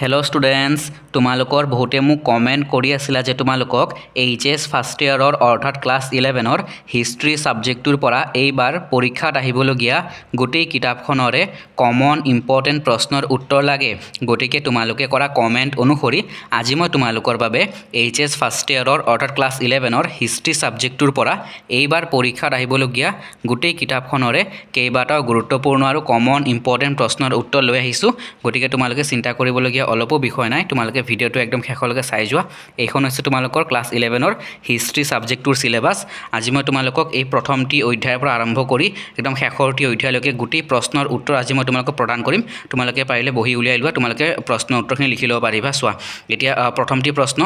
Hello' students তোমালোকৰ বহুতে মোক কমেণ্ট কৰি আছিলা যে তোমালোকক এইচ এছ ফাৰ্ষ্ট ইয়েৰৰ অৰ্থাৎ ক্লাছ ইলেভেনৰ হিষ্ট্ৰী ছাবজেক্টটোৰ পৰা এইবাৰ পৰীক্ষাত আহিবলগীয়া গোটেই কিতাপখনৰে কমন ইম্পৰ্টেণ্ট প্ৰশ্নৰ উত্তৰ লাগে। গতিকে তোমালোকে কৰা কমেণ্ট অনুসৰি আজি মই তোমালোকৰ বাবে এইচ এছ ফাৰ্ষ্ট ইয়েৰৰ অৰ্থাৎ ক্লাছ ইলেভেনৰ হিষ্ট্ৰী ছাবজেক্টটোৰ পৰা এইবাৰ পৰীক্ষাত আহিবলগীয়া গোটেই কিতাপখনৰে কেইবাটাও গুৰুত্বপূৰ্ণ আৰু কমন ইম্পৰ্টেণ্ট প্ৰশ্নৰ উত্তৰ লৈ আহিছোঁ। গতিকে তোমালোকে চিন্তা কৰিবলগীয়া অলপো বিষয় নাই, তোমালোকে ভিডিঅ'টো একদম শেষলৈকে চাই যোৱা। এইখন হৈছে তোমালোকৰ ক্লাছ ইলেভেনৰ হিষ্ট্ৰী ছাবজেক্টটোৰ চিলেবাছ। আজি মই তোমালোকক এই প্ৰথমটি অধ্যায়ৰ পৰা আৰম্ভ কৰি একদম শেষৰটি অধ্যায়লৈকে গোটেই প্ৰশ্নৰ উত্তৰ আজি মই তোমালোকক প্ৰদান কৰিম। তোমালোকে পাৰিলে বহি উলিয়াই লোৱা, তোমালোকে প্ৰশ্নৰ উত্তৰখিনি লিখি ল'ব পাৰিবা, চোৱা। এতিয়া প্ৰথমটি প্ৰশ্ন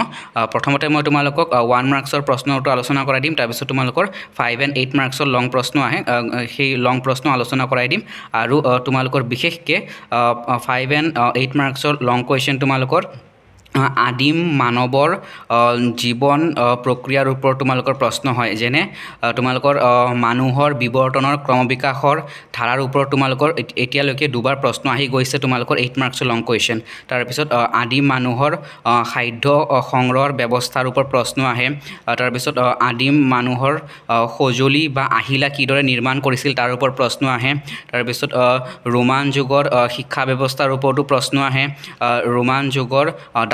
প্ৰথমতে মই তোমালোকক ওৱান মাৰ্কছৰ প্ৰশ্নৰ উত্তৰ আলোচনা কৰাই দিম, তাৰপিছত তোমালোকৰ ফাইভ এণ্ড এইট মাৰ্কছৰ লং প্ৰশ্ন আহে সেই লং প্ৰশ্ন আলোচনা কৰাই দিম। আৰু তোমালোকৰ বিশেষকৈ ফাইভ এণ্ড এইট মাৰ্কছৰ লং কুৱেশ্যন তোমালোকৰ আহ, আদিম মানৱৰ জীৱন প্ৰক্ৰিয়াৰ ওপৰত তোমালোকৰ প্ৰশ্ন হয়। যেনে তোমালোকৰ মানুহৰ বিৱৰ্তনৰ ক্ৰমবিকাশৰ ধাৰাৰ ওপৰত তোমালোকৰ এত- এতিয়ালৈকে দুবাৰ প্ৰশ্ন আহি গৈছে তোমালোকৰ এইট মাৰ্কছৰ লং কুৱেশ্যন তাৰপিছত আদিম মানুহৰ খাদ্য সংগ্ৰহৰ ব্যৱস্থাৰ ওপৰত প্ৰশ্ন আহে। তাৰপিছত আদিম মানুহৰ সঁজুলি বা আহিলা কিদৰে নিৰ্মাণ কৰিছিল তাৰ ওপৰত প্ৰশ্ন আহে। তাৰপিছত ৰোমান যুগৰ শিক্ষা ব্যৱস্থাৰ ওপৰতো প্ৰশ্ন আহ, ৰোমান যুগৰ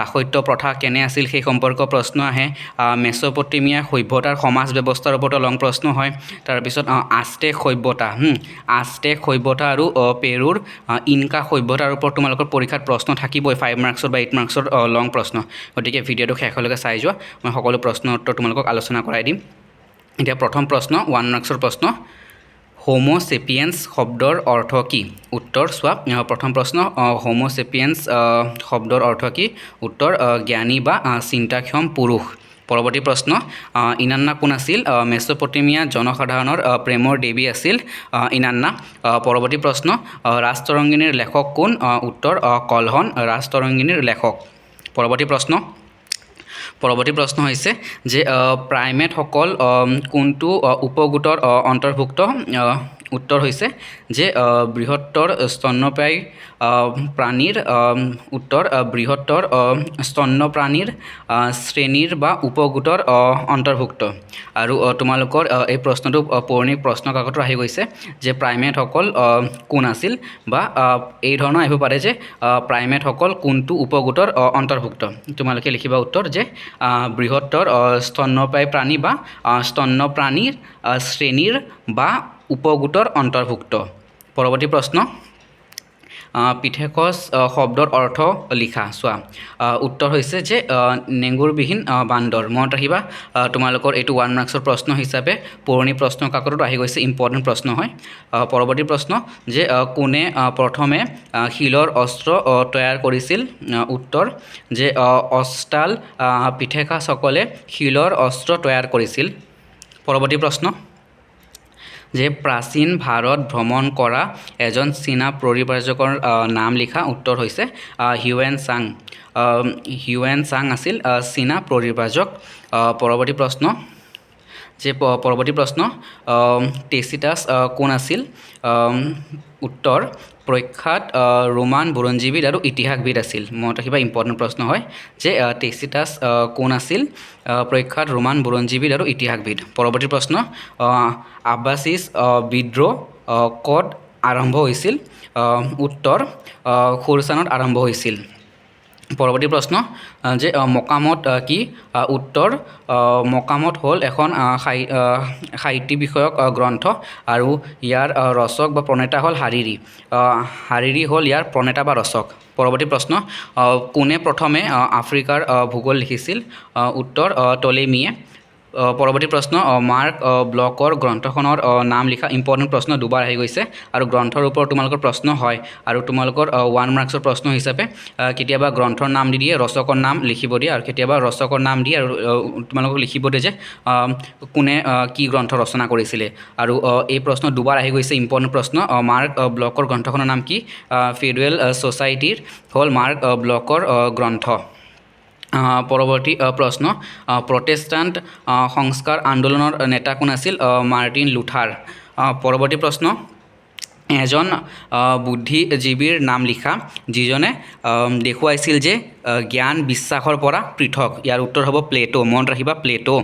আহ, দাসত্য প্ৰথা কেনে আছিল সেই সম্পৰ্কীয় প্ৰশ্ন আহে। মেচ'পটেমিয়া সভ্যতাৰ সমাজ ব্যৱস্থাৰ ওপৰতো লং প্ৰশ্ন হয়। তাৰপিছত আজটেক সভ্যতা আজটেক সভ্যতা আৰু পেৰুৰ ইনকা সভ্যতাৰ ওপৰত তোমালোকৰ পৰীক্ষাত প্ৰশ্ন থাকিবই ফাইভ মাৰ্কছৰ বা এইট মাৰ্কছৰ লং প্ৰশ্ন। গতিকে ভিডিঅ'টো শেষলৈকে চাই যোৱা মই সকলো প্ৰশ্নৰ উত্তৰ তোমালোকক আলোচনা কৰাই দিম। এতিয়া প্ৰথম প্ৰশ্ন ওৱান মাৰ্কছৰ প্ৰশ্ন। হোমো চেপিয়েন্স শব্দৰ অৰ্থ কি? উত্তৰ চোৱা প্ৰথম প্ৰশ্ন হোমো চেপিয়েন্স শব্দৰ অৰ্থ কি? উত্তৰ জ্ঞানী বা চিন্তাক্ষম পুৰুষ। পৰৱৰ্তী প্ৰশ্ন ইনান্না কোন আছিল? আহ, মেচ'পটেমিয়া জনসাধাৰণৰ প্ৰেমৰ দেৱী আছিল ইনান্না। পৰৱৰ্তী প্ৰশ্ন ৰাজতৰংগিনীৰ লেখক কোন? উত্তৰ কলহন ৰাজতৰংগিনীৰ লেখক। পৰৱৰ্তী প্ৰশ্ন পৰৱৰ্তী প্ৰশ্ন হৈছে যে প্ৰাইমেটসকল কোনটো উপগোটৰ অন্তৰ্ভুক্ত উত্তৰ হৈছে যে বৃহত্তৰ স্তন্যপায়ী প্ৰাণীৰ উত্তৰ বৃহত্তৰ স্তন্যপ্ৰাণীৰ শ্ৰেণীৰ বা উপগোটৰ অন্তৰ্ভুক্ত। আৰু তোমালোকৰ এই প্ৰশ্নটো আহ, পৌৰাণিক প্ৰশ্ন কাকতো আহি গৈছে যে প্ৰাইমেটসকল কোন আছিল বা এই ধৰণৰ আহিব পাৰে যে প্ৰাইমেটসকল কোনটো উপগোটৰ অন্তৰ্ভুক্ত। তোমালোকে লিখিবা উত্তৰ যে বৃহত্তৰ স্তন্যপায়ী প্ৰাণী বা স্তন্যপ্ৰাণীৰ শ্ৰেণীৰ বা উপগোটৰ অন্তৰ্ভুক্ত। পৰৱৰ্তী প্ৰশ্ন আহ, শব্দৰ অৰ্থ লিখা। চোৱা উত্তৰ হৈছে যে নেঙুৰবিহীন বান্দৰ। মনত ৰাখিবা তোমালোকৰ এইটো ওৱান মাৰ্কছৰ প্ৰশ্ন হিচাপে পুৰণি প্ৰশ্ন কাকতত আহি গৈছে ইম্পৰ্টেণ্ট প্ৰশ্ন হয়। পৰৱৰ্তী প্ৰশ্ন যে কোনে প্ৰথমে শিলৰ অস্ত্ৰ তৈয়াৰ কৰিছিল? উত্তৰ যে অষ্টাল আহ, পিঠেকাছসকলে শিলৰ অস্ত্ৰ তৈয়াৰ কৰিছিল। পৰৱৰ্তী প্ৰশ্ন যে প্ৰাচীন ভাৰত ভ্ৰমণ কৰা এজন চীনা পৰিব্ৰাজকৰ নাম লিখা উত্তৰ হৈছে হিউৱেন চাং। হিউৱেন চাং আছিল চীনা পৰিব্ৰাজক পৰৱৰ্তী প্ৰশ্ন, যে পৰৱৰ্তী প্ৰশ্ন টেচিটাছ কোন আছিল? উত্তৰ প্ৰখ্যাত ৰোমান বুৰঞ্জীবিদ আৰু ইতিহাসবিদ আছিল। মনত ৰাখিবা ইম্পৰ্টেণ্ট প্ৰশ্ন হয় যে টেচিটাছ কোন আছিল? প্ৰখ্যাত ৰোমান বুৰঞ্জীবিদ আৰু ইতিহাসবিদ। পৰৱৰ্তী প্ৰশ্ন আব্বাছিছ বিদ্ৰোহ ক'ত আৰম্ভ হৈছিল? উত্তৰ খোৰচানত আৰম্ভ হৈছিল। পৰৱৰ্তী প্ৰশ্ন যে মকামত কি উত্তৰ মকামত হ'ল এখন সাহিত্য বিষয়ক গ্ৰন্থ আৰু ইয়াৰ ৰচক বা প্ৰণেতা হ'ল হাৰিৰি। হাৰিৰি হ'ল ইয়াৰ প্ৰণেতা বা ৰচক। পৰৱৰ্তী প্ৰশ্ন কোনে প্ৰথমে আফ্ৰিকাৰ ভূগোল লিখিছিল? উত্তৰ টলেমিয়ে। পৰৱৰ্তী প্ৰশ্ন মাৰ্ক ব্লকৰ গ্ৰন্থখনৰ নাম লিখা ইম্পৰ্টেণ্ট প্ৰশ্ন দুবাৰ আহি গৈছে আৰু গ্ৰন্থৰ ওপৰত তোমালোকৰ প্ৰশ্ন হয় আৰু তোমালোকৰ ওৱান মাৰ্কছৰ প্ৰশ্ন হিচাপে কেতিয়াবা গ্ৰন্থৰ নাম দি দিয়ে, ৰচকৰ নাম লিখিব দিয়ে আৰু কেতিয়াবা ৰচকৰ নাম দিয়ে আৰু তোমালোকক লিখিব দিয়ে যে কোনে কি গ্ৰন্থ ৰচনা কৰিছিলে আৰু এই প্ৰশ্ন দুবাৰ আহি গৈছে ইম্পৰ্টেণ্ট প্ৰশ্ন মাৰ্ক ব্লকৰ গ্ৰন্থখনৰ নাম কি? ফেডুৱেল ছ'চাইটিৰ হ'ল মাৰ্ক ব্লকৰ গ্ৰন্থ। পৰৱৰ্তী প্ৰশ্ন প্ৰটেষ্টাণ্ট সংস্কাৰ আন্দোলনৰ নেতা কোন আছিল? মাৰ্টিন লুথাৰ পৰৱৰ্তী প্ৰশ্ন এজন বুদ্ধিজীৱীৰ নাম লিখা, যিজনে দেখুৱাইছিল যে জ্ঞান বিশ্বাসৰ পৰা পৃথক। ইয়াৰ উত্তৰ হ'ব প্লেটো, মনত ৰাখিবা প্লেটো।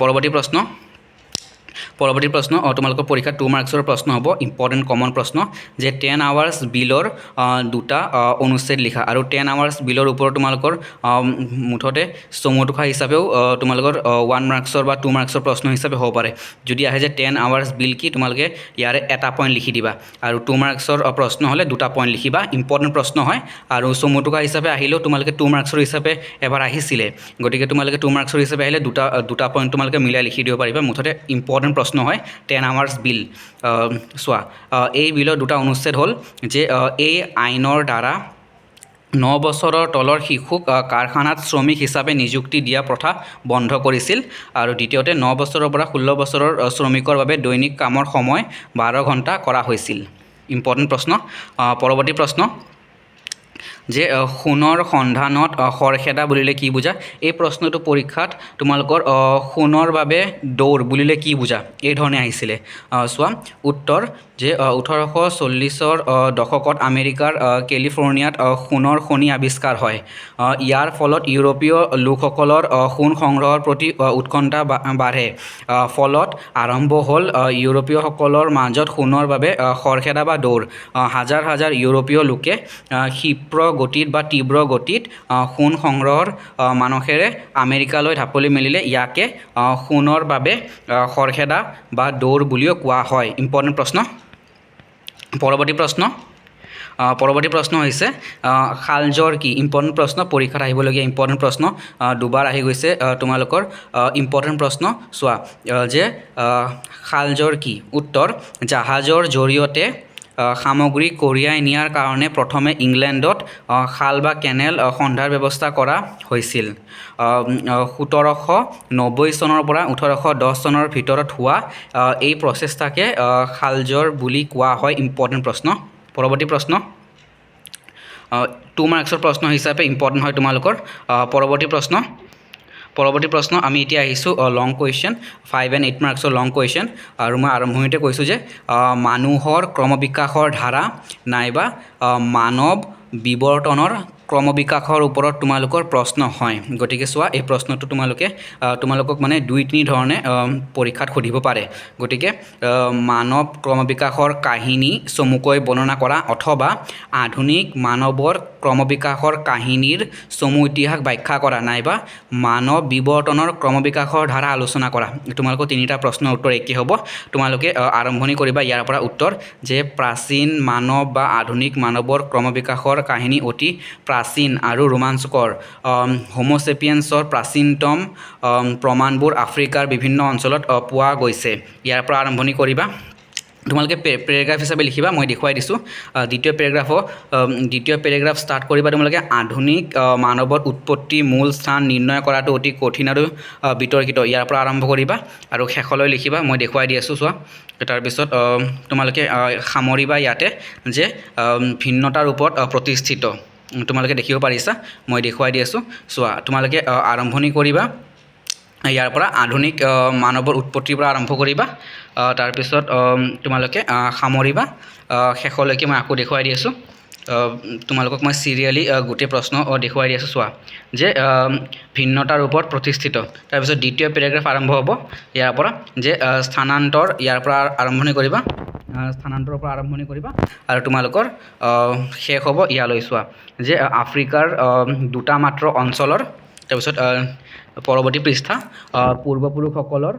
পৰৱৰ্তী প্ৰশ্ন পৰৱৰ্তী প্ৰশ্ন তোমালোকৰ পৰীক্ষাত টু মাৰ্কছৰ প্ৰশ্ন হ'ব। ইম্পৰ্টেণ্ট কমন প্ৰশ্ন, যে টেন আৱাৰ্ছ বিলৰ দুটা অনুচ্ছেদ লিখা। আৰু টেন আৱাৰ্ছ বিলৰ ওপৰত তোমালোকৰ মুঠতে চমুটোখা হিচাপেও তোমালোকৰ ওৱান মাৰ্কছৰ বা টু মাৰ্কছৰ প্ৰশ্ন হিচাপে হ'ব পাৰে। যদি আহে যে টেন আৱাৰ্ছ বিল কি, তোমালোকে ইয়াৰে এটা পইণ্ট লিখি দিবা। আৰু টু মাৰ্কছৰ প্ৰশ্ন হ'লে দুটা পইণ্ট লিখিবা। ইম্পৰ্টেণ্ট প্ৰশ্ন হয়। আৰু চমুটোকা হিচাপে আহিলেও তোমালোকে টু মাৰ্কছৰ হিচাপে এবাৰ আহিছিলে। গতিকে তোমালোকে টু মাৰ্কছৰ হিচাপে আহিলে দুটা দুটা পইণ্ট তোমালোকে মিলাই লিখি দিব পাৰিবা। মুঠতে ইম্পৰ্টেণ্ট প্ৰশ্ন হয় টেন আৱাৰ্ছ বিল চোৱা এই বিলৰ দুটা অনুচ্ছেদ হ'ল যে এই আইনৰ দ্বাৰা ন বছৰৰ তলৰ শিশুক কাৰখানাত শ্ৰমিক হিচাপে নিযুক্তি দিয়া প্ৰথা বন্ধ কৰিছিল আৰু দ্বিতীয়তে ন বছৰৰ পৰা ষোল্ল বছৰৰ শ্ৰমিকৰ বাবে দৈনিক কামৰ সময় বাৰ ঘণ্টা কৰা হৈছিল। ইম্পৰ্টেণ্ট প্ৰশ্ন। পৰৱৰ্তী প্ৰশ্ন। যে সোণৰ সন্ধানত খৰখেদা বুলিলে কি বুজা? এই প্ৰশ্নটো পৰীক্ষাত তোমালোকৰ সোণৰ বাবে দৌৰ বুলিলে কি বুজা? এই ধৰণে আহিছিলে। আহ, চোৱা উত্তৰ যে ওঠৰশ চল্লিছৰ দশকত আমেৰিকাৰ কেলিফৰ্ণিয়াত সোণৰ খনি আৱিষ্কাৰ হয়। ইয়াৰ ফলত ইউৰোপীয় লোকসকলৰ সোণ সংগ্ৰহৰ প্ৰতি উৎকণ্ঠা বাঢ়ে। ফলত আৰম্ভ হ'ল ইউৰোপীয়সকলৰ মাজত সোণৰ বাবে খৰখেদা বা দৌৰ। হাজাৰ হাজাৰ ইউৰোপীয় লোকে ক্ষিপ্ৰ গতিত বা তীব্ৰ গতিত সোণ সংগ্ৰহৰ মানসেৰে আমেৰিকালৈ ঢাপলি মেলিলে। ইয়াকে সোণৰ বাবে খৰখেদা বা দৌৰ বুলিও কোৱা হয়। ইম্পৰ্টেণ্ট প্ৰশ্ন। পৰৱৰ্তী প্ৰশ্ন পৰৱৰ্তী প্ৰশ্ন হৈছে আহ, শালজৰ কি? ইম্পৰ্টেণ্ট প্ৰশ্ন পৰীক্ষাত আহিবলগীয়া ইম্পৰ্টেণ্ট প্ৰশ্ন দুবাৰ আহি গৈছে তোমালোকৰ ইম্পৰ্টেণ্ট প্ৰশ্ন। চোৱা যে আহ, শালজৰ কি? উত্তৰ জাহাজৰ জৰিয়তে সামগ্ৰী কঢ়িয়াই নিয়াৰ কাৰণে প্ৰথমে ইংলেণ্ডত খাল বা কেনেল খন্দাৰ ব্যৱস্থা কৰা হৈছিল। সোতৰশ নব্বৈ চনৰ পৰা ওঠৰশ দহ চনৰ ভিতৰত হোৱা এই প্ৰচেষ্টাকে আহ, শালজৰ বুলি কোৱা হয়। ইম্পৰ্টেণ্ট প্ৰশ্ন পৰৱৰ্তী প্ৰশ্ন। টু মাৰ্কছৰ প্ৰশ্ন হিচাপে ইম্পৰ্টেণ্ট হয় তোমালোকৰ। পৰৱৰ্তী প্ৰশ্ন। পৰৱৰ্তী প্ৰশ্ন আমি এতিয়া আহিছোঁ long question five and eight মাৰ্কছৰ long question আৰু মই আৰম্ভণিতে কৈছোঁ যে মানুহৰ ক্ৰমবিকাশৰ ধাৰা নাইবা মানৱ বিৱৰ্তনৰ ক্ৰমবিকাশৰ ওপৰত তোমালোকৰ প্ৰশ্ন হয়। গতিকে চোৱা, এই প্ৰশ্নটো তোমালোকে তোমালোকক মানে দুই, তিনি ধৰণে পৰীক্ষাত সুধিব পাৰে। গতিকে মানৱ ক্ৰমবিকাশৰ কাহিনী চমুকৈ বৰ্ণনা কৰা অথবা আধুনিক মানৱৰ ক্ৰমবিকাশৰ কাহিনীৰ চমু ইতিহাস ব্যাখ্যা কৰা নাইবা মানৱ বিৱৰ্তনৰ ক্ৰমবিকাশৰ ধাৰা আলোচনা কৰা। তোমালোকৰ তিনিটা প্ৰশ্নৰ উত্তৰ একেই হ'ব। তোমালোকে আৰম্ভণি কৰিবা। ইয়াৰ পৰা উত্তৰ, যে প্ৰাচীন মানৱ বা আধুনিক মানৱৰ ক্ৰমবিকাশৰ কাহিনী অতি প্ৰাচীন আৰু ৰোমাঞ্চকৰ। হোম'চেপিয়েন্সৰ প্ৰাচীনতম প্ৰমাণবোৰ আফ্ৰিকাৰ বিভিন্ন অঞ্চলত পোৱা গৈছে। ইয়াৰ পৰা আৰম্ভণি কৰিবা। তোমালোকে পেৰেগ্ৰাফ হিচাপে লিখিবা মই দেখুৱাই দিছোঁ। দ্বিতীয় পেৰেগ্ৰাফৰ দ্বিতীয় পেৰেগ্ৰাফ ষ্টাৰ্ট কৰিবা তোমালোকে। আধুনিক আহ, মানৱৰ উৎপত্তি মূল স্থান নিৰ্ণয় কৰাটো অতি কঠিন আৰু বিতৰ্কিত। ইয়াৰ পৰা আৰম্ভ কৰিবা আৰু শেষলৈ লিখিবা মই দেখুৱাই দি আছোঁ চোৱা। তাৰপিছত তোমালোকে সামৰিবা ইয়াতে যে ভিন্নতাৰ ওপৰত প্ৰতিষ্ঠিত। তোমালোকে দেখিব পাৰিছা মই দেখুৱাই দি আছোঁ। চোৱা তোমালোকে আৰম্ভণি কৰিবা। ইয়াৰ পৰা আধুনিক মানৱৰ উৎপত্তিৰ পৰা আৰম্ভ কৰিবা তাৰপিছত তোমালোকে সামৰিবা শেষলৈকে মই আকৌ দেখুৱাই দি আছোঁ। তোমালোকক মই চিৰিয়েলি গোটেই প্ৰশ্ন দেখুৱাই দি আছোঁ, চোৱা, যে ভিন্নতাৰ ওপৰত প্ৰতিষ্ঠিত। তাৰপিছত দ্বিতীয় পেৰেগ্ৰাফ আৰম্ভ হ'ব, ইয়াৰ পৰা, যে স্থানান্তৰ, ইয়াৰ পৰা আৰম্ভণি কৰিবা স্থানান্তৰৰ পৰা আৰম্ভণি কৰিবা, আৰু তোমালোকৰ শেষ হ'ব ইয়ালৈ, চোৱা, যে, আফ্ৰিকাৰ দুটা মাত্ৰ অঞ্চলৰ, তাৰপিছত পৰৱৰ্তী পৃষ্ঠা পূৰ্বপুৰুষসকলৰ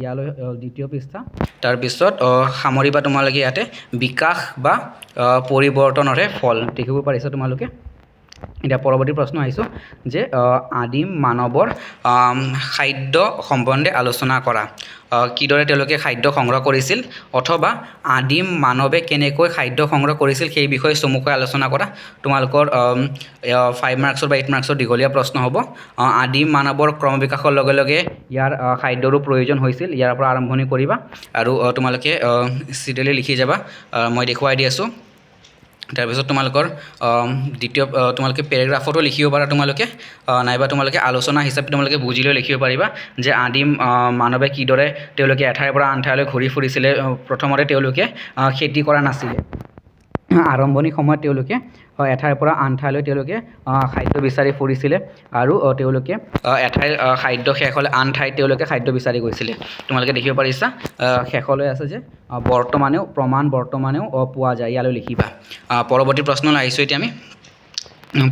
ইয়ালৈ দ্বিতীয় পৃষ্ঠা। তাৰপিছত সামৰি সামৰিবা তোমালোকে ইয়াতে বিকাশ বা পৰিৱৰ্তনৰে ফল। দেখিব পাৰিছা তোমালোকে? এতিয়া পৰৱৰ্তী প্ৰশ্ন আহিছোঁ, যে আদিম মানৱৰ খাদ্য সম্বন্ধে আলোচনা কৰা। কিদৰে তেওঁলোকে খাদ্য সংগ্ৰহ কৰিছিল, অথবা আদিম মানৱে কেনেকৈ খাদ্য সংগ্ৰহ কৰিছিল, সেই বিষয়ে চমুকৈ আলোচনা কৰা। তোমালোকৰ ফাইভ মাৰ্কছৰ বা এইট মাৰ্কছৰ দীঘলীয়া প্ৰশ্ন হ'ব। আদিম মানৱৰ ক্ৰমবিকাশৰ লগে লগে ইয়াৰ খাদ্যৰো প্ৰয়োজন হৈছিল, ইয়াৰ পৰা আৰম্ভণি কৰিবা। আৰু তোমালোকে চিৰিয়েলি লিখি যাবা। মই দেখুৱাই দি আছোঁ। তাৰপিছত তোমালোকৰ দ্বিতীয় তোমালোকে পেৰেগ্ৰাফতো লিখিব পাৰা তোমালোকে নাইবা তোমালোকে আলোচনা হিচাপে তোমালোকে বুজি লৈ লিখিব পাৰিবা যে আদিম মানৱে কিদৰে তেওঁলোকে এঠাইৰ পৰা আন ঠাইলৈ ঘূৰি ফুৰিছিলে প্ৰথমতে তেওঁলোকে খেতি কৰা নাছিলে। আৰম্ভণি সময়ত তেওঁলোকে এঠাইৰ পৰা আন ঠাইলৈ তেওঁলোকে খাদ্য বিচাৰি ফুৰিছিলে আৰু তেওঁলোকে এঠাইৰ খাদ্য শেষ হ'লে আন ঠাইত তেওঁলোকে খাদ্য বিচাৰি গৈছিলে। তোমালোকে দেখিব পাৰিছা শেষলৈ আছে যে বৰ্তমানেও, প্ৰমাণ বৰ্তমানেও পোৱা যায়, ইয়ালৈ লিখিবা। পৰৱৰ্তী প্ৰশ্নলৈ আহিছোঁ এতিয়া আমি।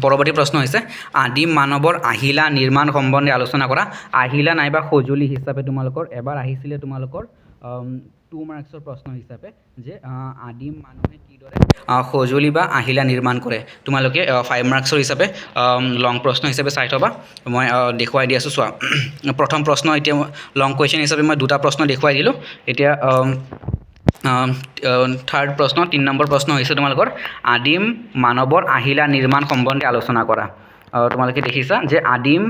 পৰৱৰ্তী প্ৰশ্ন হৈছে আদিম মানৱৰ আহিলা নিৰ্মাণ সম্বন্ধে আলোচনা কৰা, আহিলা নাইবা সঁজুলি হিচাপে তোমালোকৰ, এবাৰ আহিছিলে তোমালোকৰ টু মাৰ্কছৰ প্ৰশ্ন হিচাপে যে আদিম মানুহে কিদৰে সঁজুলি বা আহিলা নিৰ্মাণ কৰে। তোমালোকে ফাইভ মাৰ্কছৰ হিচাপে লং প্ৰশ্ন হিচাপে চাই থ'বা। মই দেখুৱাই দি আছোঁ, চোৱা। প্ৰথম প্ৰশ্ন, এতিয়া লং কুৱেশ্যন হিচাপে মই দুটা প্ৰশ্ন দেখুৱাই দিলোঁ। এতিয়া থাৰ্ড প্ৰশ্ন, তিনি নম্বৰ প্ৰশ্ন হৈছে তোমালোকৰ, আদিম মানৱৰ আহিলা নিৰ্মাণ সম্বন্ধে আলোচনা কৰা। তোমালোকে দেখিছা যে আদিম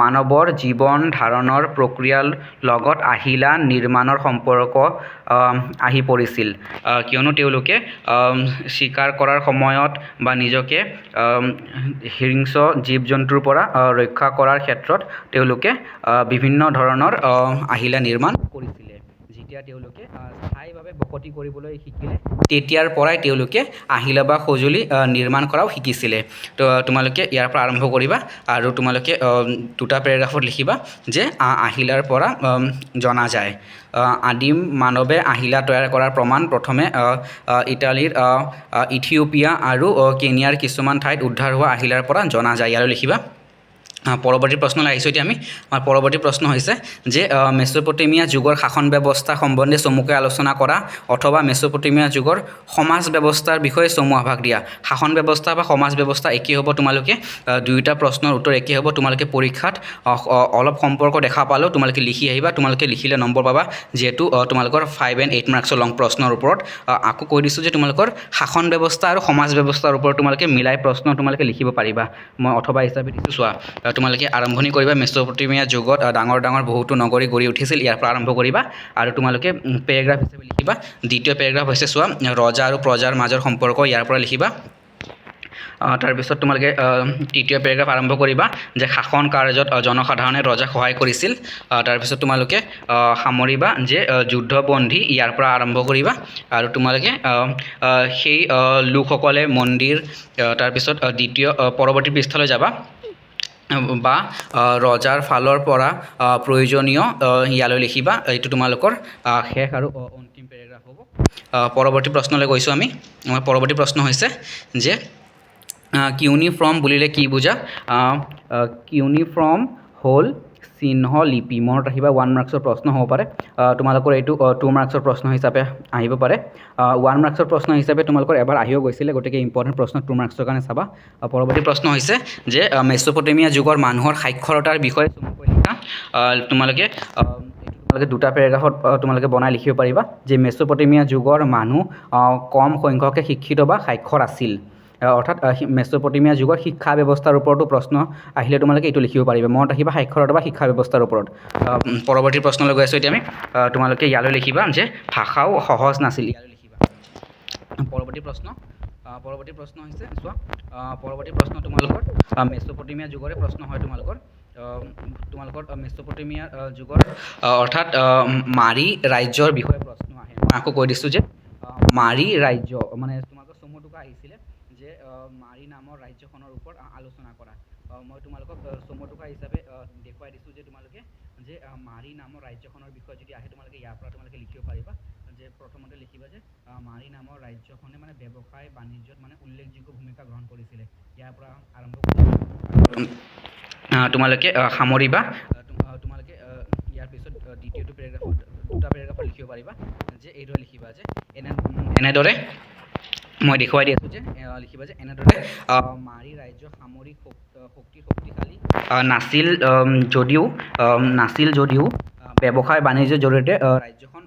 মানৱৰ জীৱন ধাৰণৰ প্ৰক্ৰিয়াৰ লগত আহিলা নিৰ্মাণৰ সম্পৰ্ক, আহি পৰিছিল। কিয়নো তেওঁলোকে চিকাৰ কৰাৰ সময়ত বা নিজকে হিংস্ৰ জীৱ জন্তুৰ পৰা ৰক্ষা কৰাৰ ক্ষেত্ৰত তেওঁলোকে বিভিন্ন ধৰণৰ আহিলা নিৰ্মাণ কৰিছিলে। যেতিয়া তেওঁলোকে স্থায়ীভাৱে বসতি কৰিবলৈ শিকিলে। তেতিয়াৰ পৰাই তেওঁলোকে আহিলা বা সঁজুলি নিৰ্মাণ কৰাও শিকিছিলে। তো, তোমালোকে ইয়াৰ পৰা আৰম্ভ কৰিবা আৰু তোমালোকে দুটা পেৰেগ্ৰাফত লিখিবা যে আহিলাৰ পৰা জনা যায়। আদিম মানৱে আহিলা তৈয়াৰ কৰাৰ প্ৰমাণ প্ৰথমে ইটালীৰ ইথিঅ'পিয়া আৰু কেনিয়াৰ কিছুমান ঠাইত উদ্ধাৰ হোৱা আহিলাৰ পৰা জনা যায়। ইয়ালৈ লিখিবা। পৰৱৰ্তী প্ৰশ্নলৈ আহিছোঁ এতিয়া আমি। আমাৰ পৰৱৰ্তী প্ৰশ্ন হৈছে যে মেচ'পটেমিয়া যুগৰ শাসন ব্যৱস্থা সম্বন্ধে চমুকৈ আলোচনা কৰা অথবা মেচ'পটেমিয়া যুগৰ সমাজ ব্যৱস্থাৰ বিষয়ে চমু আভাস দিয়া। শাসন ব্যৱস্থা বা সমাজ ব্যৱস্থা একেই হ'ব তোমালোকে দুয়োটা প্ৰশ্নৰ উত্তৰ একেই হ'ব। তোমালোকে পৰীক্ষাত অলপ সম্পৰ্ক দেখা পালেও তোমালোকে লিখি আহিবা। তোমালোকে লিখিলে নম্বৰ পাবা, যিহেতু তোমালোকৰ ফাইভ এণ্ড এইট মাৰ্কছৰ লং প্ৰশ্নৰ ওপৰত। আকৌ কৈ দিছোঁ যে তোমালোকৰ শাসন ব্যৱস্থা আৰু সমাজ ব্যৱস্থাৰ ওপৰত তোমালোকে মিলাই প্ৰশ্ন তোমালোকে লিখিব পাৰিবা। মই অথবা হিচাপে দিছোঁ, চোৱা। তোমালোকে আৰম্ভণি কৰিবা মেচ'পটেমিয়া যুগত ডাঙৰ ডাঙৰ বহুতো নগৰী গঢ়ি উঠিছিল, ইয়াৰ পৰা আৰম্ভ কৰিবা। আৰু তোমালোকে পেৰেগ্ৰাফ হিচাপে লিখিবা। দ্বিতীয় পেৰেগ্ৰাফ হৈছে চোৱা, ৰজা আৰু প্ৰজাৰ মাজৰ সম্পৰ্ক, ইয়াৰ পৰা লিখিবা। তাৰপিছত তোমালোকে তৃতীয় পেৰেগ্ৰাফ আৰম্ভ কৰিবা, যে শাসন কাৰ্যত জনসাধাৰণে ৰজাক সহায় কৰিছিল। তাৰপিছত তোমালোকে সামৰিবা যে যুদ্ধবন্দী ইয়াৰ পৰা আৰম্ভ কৰিবা। আৰু তোমালোকে সেই লোকসকলে মন্দিৰ তাৰপিছত দ্বিতীয় পৰৱৰ্তী পৃষ্ঠালৈ যাবা। বা ৰজাৰ ফালৰ পৰা প্ৰয়োজনীয় ইয়ালৈ লিখিবা। এইটো তোমালোকৰ শেষ আৰু অন্তিম পেৰেগ্ৰাফ হ'ব। পৰৱৰ্তী প্ৰশ্নলৈ গৈছোঁ আমি। আমাৰ পৰৱৰ্তী প্ৰশ্ন হৈছে যে কিউনিফৰ্ম বুলিলে কি বুজা? কিউনিফৰ্ম হ'ল চিহ্ন লিপি, মনত ৰাখিবা ওৱান মাৰ্কছৰ প্ৰশ্ন হ'ব পাৰে। তোমালোকৰ এইটো টু মাৰ্কছৰ প্ৰশ্ন হিচাপে আহিব পাৰে। ওৱান মাৰ্কছৰ প্ৰশ্ন হিচাপে তোমালোকৰ এবাৰ আহিও গৈছিলে, গতিকে ইম্পৰ্টেণ্ট প্ৰশ্ন টু মাৰ্কছৰ কাৰণে চাবা। পৰৱৰ্তী প্ৰশ্ন হৈছে যে মেচ'পটেমিয়া যুগৰ মানুহৰ সাক্ষৰতাৰ বিষয়ে চমুকৈ তোমালোকে তোমালোকে দুটা পেৰেগ্ৰাফত তোমালোকে বনাই লিখিব পাৰিবা যে মেচ'পটেমিয়া যুগৰ মানুহ কম সংখ্যকে শিক্ষিত বা সাক্ষৰ আছিল। অৰ্থাৎ মেচ'পটেমিয়া যুগৰ শিক্ষা ব্যৱস্থাৰ ওপৰতো প্ৰশ্ন আহিলে তোমালোকে এইটো লিখিব পাৰিবা। মনত ৰাখিবা সাক্ষৰতা বা শিক্ষা ব্যৱস্থাৰ ওপৰত। পৰৱৰ্তী প্ৰশ্নলৈ গৈ আছোঁ এতিয়া আমি। তোমালোকে ইয়ালৈ লিখিবা যে ভাষাও সহজ নাছিল। ইয়ালৈ লিখিবা। পৰৱৰ্তী প্ৰশ্ন। পৰৱৰ্তী প্ৰশ্ন হৈছে, চোৱা পৰৱৰ্তী প্ৰশ্ন তোমালোকৰ মেচ'পটেমিয়া যুগৰে প্ৰশ্ন হয় তোমালোকৰ। তোমালোকৰ মেচ'পটেমিয়া যুগৰ অৰ্থাৎ মাৰি ৰাজ্যৰ বিষয়ে প্ৰশ্ন আহে। মই আকৌ কৈ দিছোঁ যে মাৰি ৰাজ্য মানে তোমালোকৰ চমু টোকা আহিছিলে যে আহ, মাৰি নামৰ ৰাজ্যখনৰ ওপৰত আলোচনা কৰা। মই তোমালোকক আহ, চমু টোকা হিচাপে দেখুৱাই দিছোঁ যে তোমালোকে যে মাৰি নামৰ ৰাজ্যখনৰ বিষয়ে যদি আহে তোমালোকে ইয়াৰ পৰা তোমালোকে লিখিব পাৰিবা। যে প্ৰথমতে লিখিবা যে মাৰি নামৰ ৰাজ্যখনে মানে ব্যৱসায় বাণিজ্যত মানে উল্লেখযোগ্য ভূমিকা গ্ৰহণ কৰিছিলে। ইয়াৰ পৰা আৰম্ভ তোমালোকে সামৰিবা। তোমালোকে ইয়াৰ পিছত দ্বিতীয়টো পেৰেগ্ৰাফত দুটা পেৰেগ্ৰাফত লিখিব পাৰিবা। যে এইদৰে লিখিবা যে এনে এনেদৰে মই দেখুৱাই দি আছোঁ যে লিখিবা যে এনেদৰে মাৰি ৰাজ্য সামৰিক শক্তি শক্তিশালী নাছিল যদিও নাছিল যদিও ব্যৱসায় বাণিজ্যৰ জৰিয়তে ৰাজ্যখন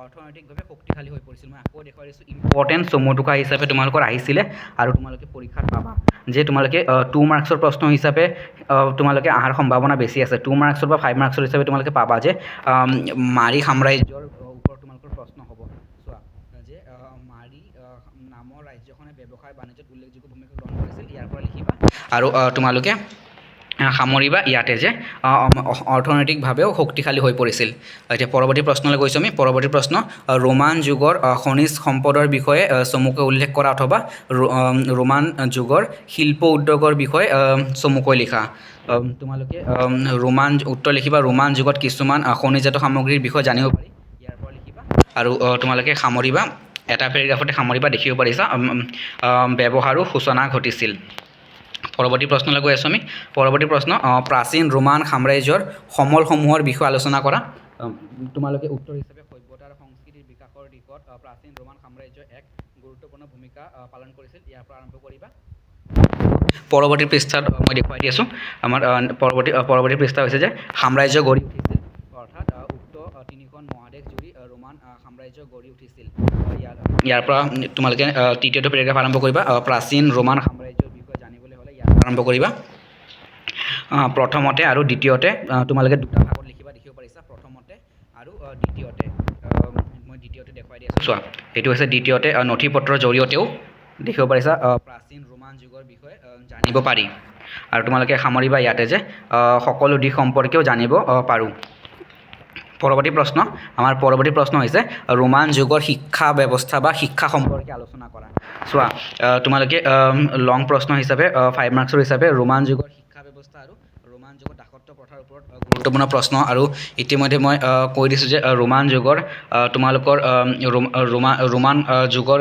অৰ্থনৈতিকভাৱে শক্তিশালী হৈ পৰিছিল। মই আকৌ দেখুৱাই দিছোঁ ইম্পৰ্টেণ্ট চমু টোকা হিচাপে তোমালোকৰ আহিছিলে আৰু তোমালোকে পৰীক্ষাত পাবা যে তোমালোকে টু মাৰ্কছৰ প্ৰশ্ন হিচাপে তোমালোকে অহাৰ সম্ভাৱনা বেছি আছে। টু মাৰ্কছৰ বা ফাইভ মাৰ্কছৰ হিচাপে তোমালোকে পাবা যে মাৰি সাম্ৰাজ্যৰ আৰু তোমালোকে সামৰিবা ইয়াতে যে অৰ্থনৈতিকভাৱেও শক্তিশালী হৈ পৰিছিল। এতিয়া পৰৱৰ্তী প্ৰশ্নলৈ গৈছোঁ আমি। পৰৱৰ্তী প্ৰশ্ন ৰোমান যুগৰ খনিজ সম্পদৰ বিষয়ে চমুকৈ উল্লেখ কৰা অথবা ৰোমান যুগৰ শিল্প উদ্যোগৰ বিষয়ে চমুকৈ লিখা। তোমালোকে ৰোমান, উত্তৰ লিখিবা। ৰোমান যুগত কিছুমান খনিজাত সামগ্ৰীৰ বিষয়ে জানিব পাৰি। ইয়াৰ পৰা লিখিবা। আৰু তোমালোকে সামৰিবা। এটা পেৰেগ্ৰাফতে সামৰিবা, দেখিব পাৰিছা। ব্যৱহাৰো সূচনা ঘটিছিল। পৰৱৰ্তী প্ৰশ্নলৈ গৈ আছোঁ আমি। পৰৱৰ্তী প্ৰশ্ন প্ৰাচীন ৰোমান সাম্ৰাজ্যৰ সমলসমূহৰ বিষয়ে আলোচনা কৰা। তোমালোকে উত্তৰ হিচাপে সভ্যতা আৰু সংস্কৃতিৰ বিকাশৰ দিশত প্ৰাচীন ৰোমান সাম্ৰাজ্যই এক গুৰুত্বপূৰ্ণ ভূমিকা পালন কৰিছিল। ইয়াৰ পৰা আৰম্ভ কৰিবা। পৰৱৰ্তী পৃষ্ঠাত মই দেখুৱাই দি আছোঁ। আমাৰ পৰৱৰ্তী পৰৱৰ্তী পৃষ্ঠা হৈছে যে সাম্ৰাজ্য গঢ়ি উঠিছিল। অৰ্থাৎ উক্ত তিনিখন মহাদেশ জুৰি ৰোমান সাম্ৰাজ্য গঢ়ি উঠিছিল। ইয়াৰ পৰা তোমালোকে তৃতীয়টো পেৰেগ্ৰাফ আৰম্ভ কৰিবা। প্ৰাচীন ৰোমান সাম্ৰাজ্যৰ আৰম্ভ কৰিবা। প্ৰথমতে আৰু দ্বিতীয়তে তোমালোকে দুটা ভাগত লিখিবা দেখিব পাৰিছা প্ৰথমতে আৰু দ্বিতীয়তে। মই দ্বিতীয়তে দেখুৱাই দি আছোঁ। চোৱা এইটো হৈছে দ্বিতীয়তে নথি পত্ৰৰ জৰিয়তেও দেখিব পাৰিছা প্ৰাচীন ৰোমান যুগৰ বিষয়ে জানিব পাৰি। আৰু তোমালোকে সামৰিবা ইয়াতে যে সকলো দিশ সম্পৰ্কেও জানিব পাৰোঁ। পৰৱৰ্তী প্ৰশ্ন আমাৰ পৰৱৰ্তী প্ৰশ্ন হৈছে ৰোমান যুগৰ শিক্ষা ব্যৱস্থা বা শিক্ষা সম্পৰ্কে আলোচনা কৰা। চোৱা তোমালোকে লং প্ৰশ্ন হিচাপে ফাইভ মাৰ্কছৰ হিচাপে ৰোমান যুগৰ শিক্ষা ব্যৱস্থা আৰু ৰোমান যুগৰ দাসত্ব প্ৰথাৰ ওপৰত গুৰুত্বপূৰ্ণ প্ৰশ্ন আৰু ইতিমধ্যে মই কৈ দিছোঁ যে ৰোমান যুগৰ তোমালোকৰ ৰোমান আহ, যুগৰ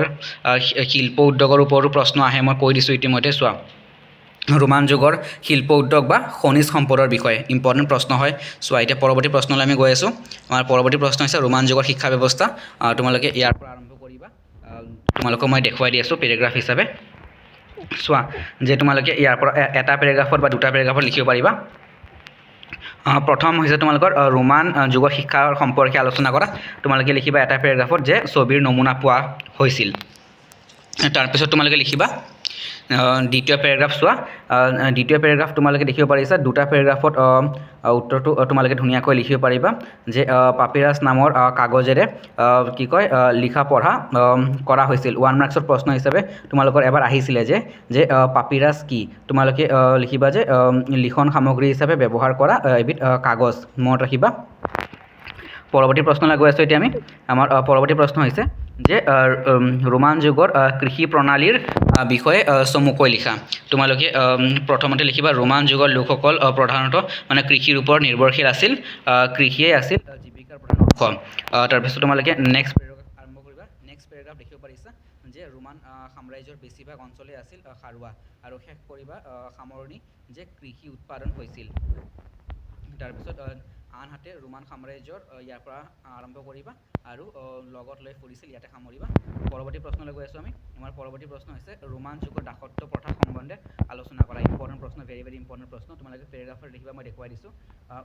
শিল্প উদ্যোগৰ ওপৰতো প্ৰশ্ন আহে মই কৈ দিছোঁ ইতিমধ্যে চোৱা। ৰোমান যুগৰ শিল্প উদ্যোগ বা খনিজ সম্পদৰ বিষয়ে। ইম্পৰ্টেণ্ট প্ৰশ্ন হয়। চোৱা, এতিয়া পৰৱৰ্তী প্ৰশ্নলৈ আমি গৈ আছোঁ। আমাৰ পৰৱৰ্তী প্ৰশ্ন হৈছে ৰোমান যুগৰ শিক্ষা ব্যৱস্থা। তোমালোকে ইয়াৰ পৰা আৰম্ভ কৰিবা। তোমালোকক মই দেখুৱাই দি আছোঁ পেৰেগ্ৰাফ হিচাপে। চোৱা, যে তোমালোকে ইয়াৰ পৰা এটা পেৰেগ্ৰাফত বা দুটা পেৰেগ্ৰাফত লিখিব পাৰিবা। প্ৰথম হৈছে তোমালোকৰ ৰোমান যুগৰ শিক্ষাৰ সম্পৰ্কে আলোচনা কৰা। তোমালোকে লিখিবা এটা পেৰেগ্ৰাফত যে ছবিৰ নমুনা পোৱা হৈছিল। তাৰপিছত তোমালোকে লিখিবা দ্বিতীয় পেৰেগ্ৰাফ চোৱা। দ্বিতীয় পেৰেগ্ৰাফ তোমালোকে দেখিব পাৰিছা। দুটা পেৰেগ্ৰাফত উত্তৰটো তোমালোকে ধুনীয়াকৈ লিখিব পাৰিবা যে আহ, পাপিৰাছ নামৰ কাগজেৰে কি কয় লিখা পঢ়া কৰা হৈছিল। ওৱান মাৰ্কছৰ প্ৰশ্ন হিচাপে তোমালোকৰ এবাৰ আহিছিলে যে যে আহ, পাপিৰাছ কি? তোমালোকে লিখিবা যে লিখন সামগ্ৰী হিচাপে ব্যৱহাৰ কৰা এবিধ কাগজ। মনত ৰাখিবা। পৰৱৰ্তী প্ৰশ্নলৈ গৈ আছোঁ এতিয়া আমি। আমাৰ আহ, পৰৱৰ্তী প্ৰশ্ন হৈছে যে ৰোমান যুগৰ কৃষি প্ৰণালীৰ বিষয়ে চমুকৈ লিখা। তোমালোকে প্ৰথমতে লিখিবা ৰোমান যুগৰ লোকসকল প্ৰধানতঃ মানে কৃষিৰ ওপৰত নিৰ্ভৰশীল আছিল কৃষিয়েই আছিল জীৱিকাৰ প্ৰধান উৎস তাৰপিছত তোমালোকে নেক্সট পেৰেগ্ৰাফ আৰম্ভ কৰিবা। নেক্সট পেৰেগ্ৰাফ দেখিব পাৰিছা যে ৰোমান সাম্ৰাজ্যৰ বেছিভাগ অঞ্চলেই আছিল সাৰুৱা। আৰু শেষ কৰিবা সামৰণি যে কৃষি উৎপাদন হৈছিল। তাৰপিছত আনহাতে ৰোমান সাম্ৰাজ্যৰ ইয়াৰ পৰা আৰম্ভ কৰিবা আৰু লগত লৈ ফুৰিছিল, ইয়াতে সামৰিবা। পৰৱৰ্তী প্ৰশ্নলৈ গৈ আছোঁ আমি। আমাৰ পৰৱৰ্তী প্ৰশ্ন হৈছে, ৰোমান যুগৰ দাসত্ব প্ৰথা সম্বন্ধে আলোচনা কৰা। ইম্পৰ্টেণ্ট প্ৰশ্ন ভেৰি ভেৰি ইম্পৰ্টেণ্ট প্ৰশ্ন। তোমালোকে পেৰেগ্ৰাফত দেখিবা, মই দেখুৱাই দিছোঁ।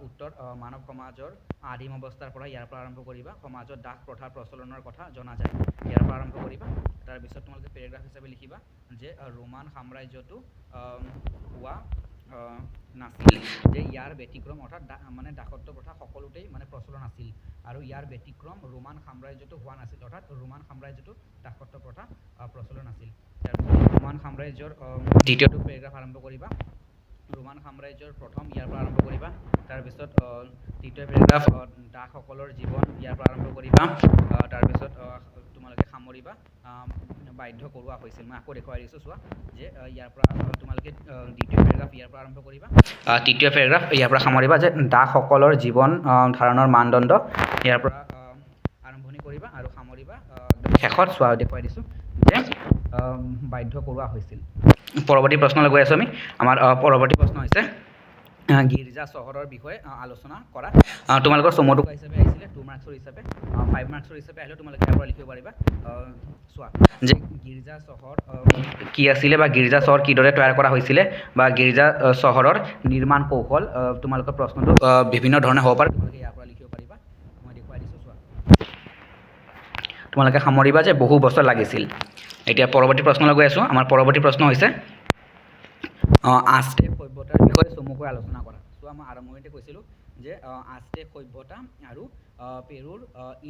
উত্তৰ মানৱ সমাজৰ আদিম অৱস্থাৰ পৰা ইয়াৰ পৰা আৰম্ভ কৰিবা। সমাজত দাস প্ৰথাৰ প্ৰচলনৰ কথা জনা যায়। ইয়াৰ পৰা আৰম্ভ কৰিবা। তাৰপিছত তোমালোকে পেৰেগ্ৰাফ হিচাপে লিখিবা যে ৰোমান সাম্ৰাজ্যটো হোৱা নাছিল। যে ইয়াৰ ব্যতিক্ৰম অৰ্থাৎ মানে দাসত্ব প্ৰথা সকলোতেই মানে প্ৰচলন আছিল। আৰু ইয়াৰ ব্যতিক্ৰম ৰোমান সাম্ৰাজ্যটো হোৱা নাছিল। অৰ্থাৎ ৰোমান সাম্ৰাজ্যটো দাসত্ব প্ৰথা প্ৰচলন আছিল। ৰোমান সাম্ৰাজ্যৰ দ্বিতীয়টো পেৰেগ্ৰাফ আৰম্ভ কৰিবা। ৰোমান সাম্ৰাজ্যৰ প্ৰথম ইয়াৰ পৰা আৰম্ভ কৰিবা। তাৰপিছত তৃতীয় পেৰেগ্ৰাফ দাসসকলৰ জীৱন ইয়াৰ পৰা আৰম্ভ কৰিবা। তাৰপিছত তোমালোকে সামৰিবা। বাধ্য কৰোৱা হৈছিল। মই আকৌ দেখুৱাই দিছোঁ, চোৱা, যে ইয়াৰ পৰা তোমালোকে দ্বিতীয় পেৰেগ্ৰাফ ইয়াৰ পৰা আৰম্ভ কৰিবা। তৃতীয় পেৰেগ্ৰাফ ইয়াৰ পৰা সামৰিবা যে দাসসকলৰ জীৱন ধাৰণৰ মানদণ্ড ইয়াৰ পৰা আৰম্ভণি কৰিবা আৰু সামৰিবা। শেষত, চোৱা, দেখুৱাই দিছোঁ যে বাধ্য কৰোৱা হৈছিল। পৰৱৰ্তী প্ৰশ্নলৈ গৈ আছোঁ আমি। আমাৰ পৰৱৰ্তী প্ৰশ্ন হৈছে গীৰ্জা চহৰৰ বিষয়ে আলোচনা কৰা। তোমালোকৰ চমুটোকা হিচাপে আহিছিলে টু মাৰ্কছৰ হিচাপে ফাইভ মাৰ্কছৰ হিচাপে আহিলেও তোমালোকে ইয়াৰ পৰা লিখিব পাৰিবা। চোৱা, যে গীৰ্জা চহৰ কি আছিলে বা গীৰ্জা চহৰ কিদৰে তৈয়াৰ কৰা হৈছিলে বা গীৰ্জা চহৰৰ নিৰ্মাণ কৌশল তোমালোকৰ প্ৰশ্নটো বিভিন্ন ধৰণে হ'ব পাৰে, তোমালোকে ইয়াৰ পৰা লিখিব পাৰিবা। মই দেখুৱাই দিছোঁ, চোৱা। তোমালোকে সামৰিবা যে বহু বছৰ লাগিছিল। এতিয়া পৰৱৰ্তী প্ৰশ্নলৈ গৈ আছোঁ। আমাৰ পৰৱৰ্তী প্ৰশ্ন হৈছে অঁ আজটেক সভ্যতাৰ বিষয়ে চমুকৈ আলোচনা কৰা। চোৱা মই আৰম্ভণিতে কৈছিলোঁ যে আহ, সভ্যতা আৰু পেৰুৰ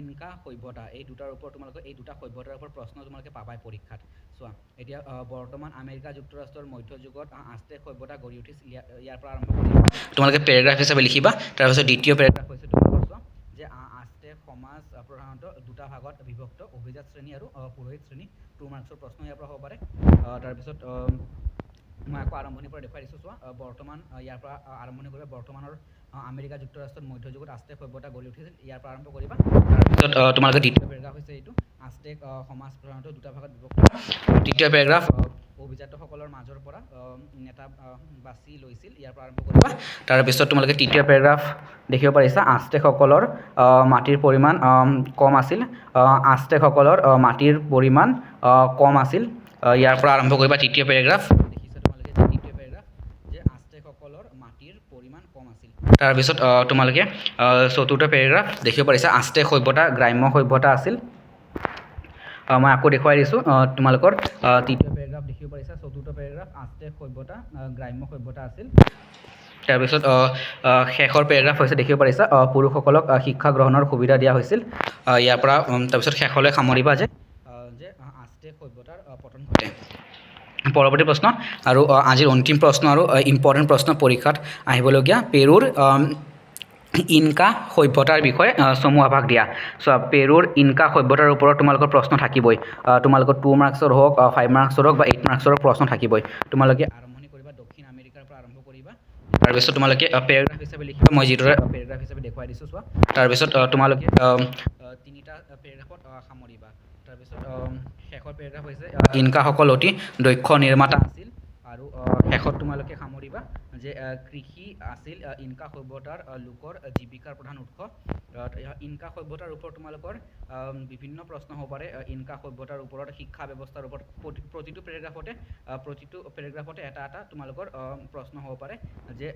ইনকা সভ্যতা। এই দুটাৰ ওপৰত তোমালোকে এই দুটা সভ্যতাৰ ওপৰত প্ৰশ্ন তোমালোকে পাবাই পৰীক্ষাত। চোৱা এতিয়া বৰ্তমান আমেৰিকা যুক্তৰাষ্ট্ৰৰ মধ্যযুগত আহ, সভ্যতা গঢ়ি উঠিছিল ইয়াৰ পৰা আৰম্ভ কৰি তোমালোকে পেৰেগ্ৰাফ হিচাপে লিখিবা। তাৰপিছত দ্বিতীয় পেৰেগ্ৰাফ হৈছে যে আজটেক সমাজ প্ৰধানতঃ দুটা ভাগত বিভক্ত অভিজাত শ্ৰেণী আৰু পুৰোহিত শ্ৰেণী। টু মাৰ্কছৰ প্ৰশ্ন ইয়াৰ পৰা হ'ব পাৰে। তাৰপিছত মই আকৌ আৰম্ভণিৰ পৰা দেখুৱাই দিছোঁ চোৱা। বৰ্তমান ইয়াৰ পৰা আৰম্ভণি কৰিবা বৰ্তমানৰ আমেৰিকা যুক্তৰাষ্ট্ৰত মধ্যযুগত আজটেক সভ্যতা গঢ়ি উঠিছিল ইয়াৰ পৰা আৰম্ভ কৰিবা। তাৰপিছত তোমালোকে দ্বিতীয় পেৰেগ্ৰাফ হৈছে এইটো। আজটেক আহ, সমাজ প্ৰধানতঃ দুটা ভাগত বিভক্ত। তৃতীয় পেৰেগ্ৰাফ অভিজাতসকলৰ মাজৰ পৰা নেতা বাছি লৈছিল। ইয়াৰ পৰা আৰম্ভ কৰিবা। তাৰপিছত তোমালোকে তৃতীয় পেৰেগ্ৰাফ দেখিব পাৰিছা। আজটেকসকলৰ আহ, মাটিৰ পৰিমাণ কম আছিল। আহ, মাটিৰ পৰিমাণ কম আছিল। ইয়াৰ পৰা আৰম্ভ কৰিবা তৃতীয় পেৰেগ্ৰাফ। তাৰপিছত তোমালোকে চতুৰ্থ পেৰেগ্ৰাফ দেখিব পাৰিছা। আজটেক সভ্যতা গ্ৰাম্য সভ্যতা আছিল। মই আকৌ দেখুৱাই দিছোঁ তোমালোকৰ তৃতীয় পেৰেগ্ৰাফ পাৰিছা চতুৰ্থ পেৰেগ্ৰাফ আজটেক সভ্যতা গ্ৰাম্য সভ্যতা আছিল। তাৰপিছত শেষৰ পেৰেগ্ৰাফ হৈছে দেখিব পাৰিছা পুৰুষসকলক শিক্ষা গ্ৰহণৰ সুবিধা দিয়া হৈছিল। ইয়াৰ পৰা তাৰপিছত শেষলৈ সামৰিবা যে। যে আহ, আজটেক সভ্যতাৰ পতন ঘটে। পৰৱৰ্তী প্ৰশ্ন আৰু আজিৰ অন্তিম প্ৰশ্ন আৰু ইম্পৰ্টেণ্ট প্ৰশ্ন পৰীক্ষাত আহিবলগীয়া। পেৰুৰ ইনকা সভ্যতাৰ বিষয়ে চমু আভাস দিয়া। চোৱা পেৰুৰ ইনকা সভ্যতাৰ ওপৰত তোমালোকৰ প্ৰশ্ন থাকিবই। তোমালোকৰ টু মাৰ্কছৰ হওক ফাইভ মাৰ্কছৰ হওক বা এইট মাৰ্কছৰ প্ৰশ্ন থাকিবই। তোমালোকে আৰম্ভণি কৰিবা দক্ষিণ আমেৰিকাৰ পৰা আৰম্ভ কৰিবা। তাৰপিছত তোমালোকে পেৰেগ্ৰাফ হিচাপে লিখিবা মই যিদৰে পেৰেগ্ৰাফ হিচাপে দেখুৱাই দিছোঁ চোৱা। তাৰপিছত তোমালোকে তিনিটা পেৰেগ্ৰাফত সামৰিবা। তাৰপিছত শেষৰ পেৰেগ্ৰাফ হৈছে ইনকাসকল অতি দক্ষ নিৰ্মাতা আছিল। আৰু শেষত তোমালোকে সামৰিবা। যে কৃষি আছিল ইনকা সভ্যতাৰ লোকৰ জীৱিকাৰ প্ৰধান উৎস। ইনকা সভ্যতাৰ ওপৰত তোমালোকৰ বিভিন্ন প্ৰশ্ন হ'ব পাৰে। ইনকা সভ্যতাৰ ওপৰত শিক্ষা ব্যৱস্থাৰ ওপৰত প্ৰতি- প্ৰতিটো পেৰেগ্ৰাফতে প্ৰতিটো পেৰেগ্ৰাফতে এটা এটা তোমালোকৰ প্ৰশ্ন হ'ব পাৰে যে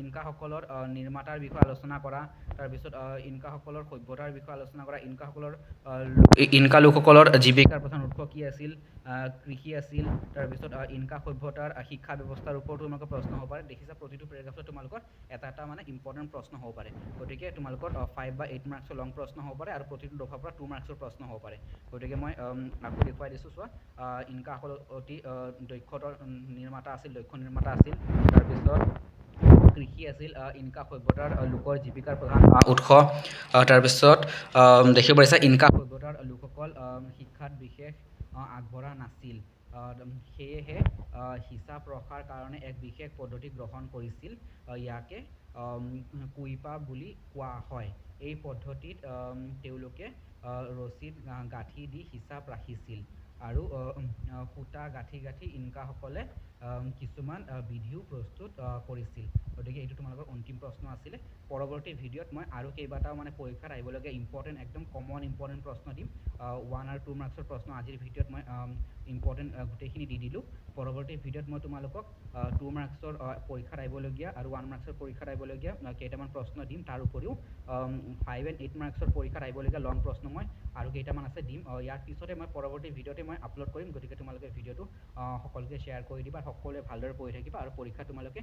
ইনকাসকলৰ নিৰ্মাতাৰ বিষয়ে আলোচনা কৰা তাৰপিছত ইনকাসকলৰ সভ্যতাৰ বিষয়ে আলোচনা কৰা ইনকাসকলৰ ইনকা লোকসকলৰ জীৱিকাৰ প্ৰধান উৎস কি আছিল কৃষি আছিল তাৰপিছত ইনকা সভ্যতাৰ শিক্ষা ব্যৱস্থাৰ ওপৰতো তোমালোকৰ প্ৰশ্ন হ'ব পাৰে দেখিছা প্ৰতিটো পেৰেগ্ৰাফত তোমালোকৰ এটা এটা মানে ইম্পৰ্টেণ্ট প্ৰশ্ন হ'ব পাৰে। গতিকে তোমালোকৰ ফাইভ বা এইট মাৰ্কছৰ লং প্ৰশ্ন হ'ব পাৰে আৰু প্ৰতিটো দফাৰ পৰা টু মাৰ্কছৰ প্ৰশ্ন হ'ব পাৰে। গতিকে মই আকৌ দেখুৱাই দিছোঁ চোৱা ইনকাসকল অতি দক্ষতাৰ নিৰ্মাতা আছিল দক্ষ নিৰ্মাতা আছিল। তাৰপিছত কৃষি আছিল ইনকা সভ্যতাৰ লোকৰ জীৱিকাৰ প্ৰধান উৎস। তাৰপিছত দেখিব পাৰিছা ইনকা সভ্যতাৰ লোকসকল শিক্ষাত বিশেষ আগবঢ়া নাছিল। সেয়েহে হিচাপ ৰখাৰ কাৰণে এক বিশেষ পদ্ধতি গ্ৰহণ কৰিছিল। ইয়াকে কুইপা বুলি কোৱা হয়। এই পদ্ধতিত তেওঁলোকে গা- গাঁঠি দি হিচাপ ৰাখিছিল। আৰু সূতা গাঁঠি গাঁঠি ইনকাসকলে কিছুমান বিধিও প্ৰস্তুত কৰিছিল। গতিকে এইটো তোমালোকৰ অন্তিম প্ৰশ্ন আছিলে। পৰৱৰ্তী ভিডিঅ'ত মই আৰু কেইবাটাও মানে পৰীক্ষাত আহিবলগীয়া ইম্পৰ্টেণ্ট একদম কমন ইম্পৰ্টেণ্ট প্ৰশ্ন দিম। ওৱান আৰু টু মাৰ্কছৰ প্ৰশ্ন আজিৰ ভিডিঅ'ত মই ইম্পৰ্টেণ্ট গোটেইখিনি দি দিলোঁ। পৰৱৰ্তী ভিডিঅ'ত মই তোমালোকক টু মাৰ্কছৰ পৰীক্ষাত আহিবলগীয়া আৰু ওৱান মাৰ্কছৰ পৰীক্ষাত আহিবলগীয়া আহ, কেইটামান প্ৰশ্ন দিম। তাৰ উপৰিও ফাইভ এণ্ড এইট মাৰ্কছৰ পৰীক্ষাত আহিবলগীয়া লং প্ৰশ্ন মই আৰু কেইটামান আছে দিম। ইয়াৰ পিছতে মই পৰৱৰ্তী ভিডিঅ'তে মই আপলোড কৰিম। গতিকে তোমালোকে ভিডিঅ'টো সকলোকে শ্বেয়াৰ কৰি দিবা সকলোৱে ভালদৰে পঢ়ি থাকিবা আৰু পৰীক্ষা তোমালোকে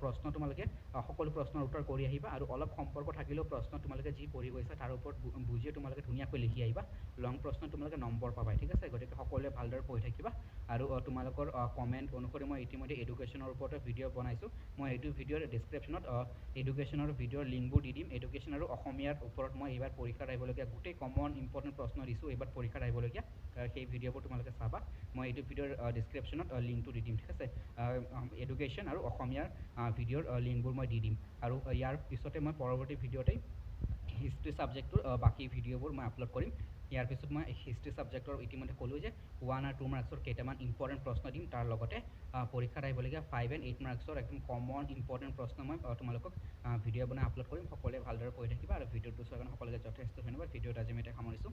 প্ৰশ্ন তোমালোকে সকলো প্ৰশ্নৰ উত্তৰ কৰি আহিবা আৰু অলপ সম্পৰ্ক থাকিলেও প্ৰশ্ন তোমালোকে যি পঢ়ি গৈছা তাৰ ওপৰত বু- বুজিও তোমালোকে ধুনীয়াকৈ লিখি আহিবা। লং প্ৰশ্ন তোমালোকে নম্বৰ পাবা ঠিক আছে? গতিকে সকলোৱে ভালদৰে পঢ়ি থাকিবা। আৰু তোমালোকৰ কমেণ্ট অনুসৰি মই ইতিমধ্যে এডুকেশ্যনৰ ওপৰতে ভিডিঅ' বনাইছোঁ। মই এইটো ভিডিঅ'ৰ ডিছক্ৰিপশ্যনত এডুকেশ্যনৰ ভিডিঅ'ৰ লিংকবোৰ দি দিম। এডুকেশ্যন আৰু অসমীয়াৰ ওপৰত মই এইবাৰ পৰীক্ষাত আহিবলগীয়া গোটেই কমন ইম্পৰ্টেণ্ট প্ৰশ্ন দিছোঁ এইবাৰ পৰীক্ষাত আহিবলগীয়া আহ, সেই ভিডিঅ'বোৰ তোমালোকে চাবা। মই এইটো ভিডিঅ'ৰ ডিছক্ৰিপশ্যনত লিংকটো দি দিম ঠিক আছে? এডুকেশ্যন আৰু অসমীয়াৰ ভিডিঅ'ৰ লিংকবোৰ মই দি দিম। আৰু ইয়াৰ পিছতে মই পৰৱৰ্তী ভিডিঅ'তেই হিষ্ট্ৰী ছাবজেক্টটোৰ বাকী ভিডিঅ'বোৰ মই আপলোড কৰিম। ইয়াৰ পিছত মই হিষ্ট্ৰী ছাবজেক্টৰ ইতিমধ্যে ক'লোঁ যে ওৱান আৰু টু মাৰ্কছৰ কেইটামান ইম্পৰ্টেণ্ট প্ৰশ্ন দিম তাৰ লগতে পৰীক্ষাত আহিবলগীয়া ফাইভ এণ্ড এইট মাৰ্কছৰ একদম কমন ইম্পৰ্টেণ্ট প্ৰশ্ন মই তোমালোকক ভিডিঅ' বনাই আপলোড কৰিম। সকলোৱে ভালদৰে পঢ়ি থাকিবা আৰু ভিডিঅ'টো চোৱাৰ কাৰণে সকলোকে যথেষ্ট ধন্যবাদ। ভিডিঅ'ত আজি মই এতিয়া সামৰিছোঁ।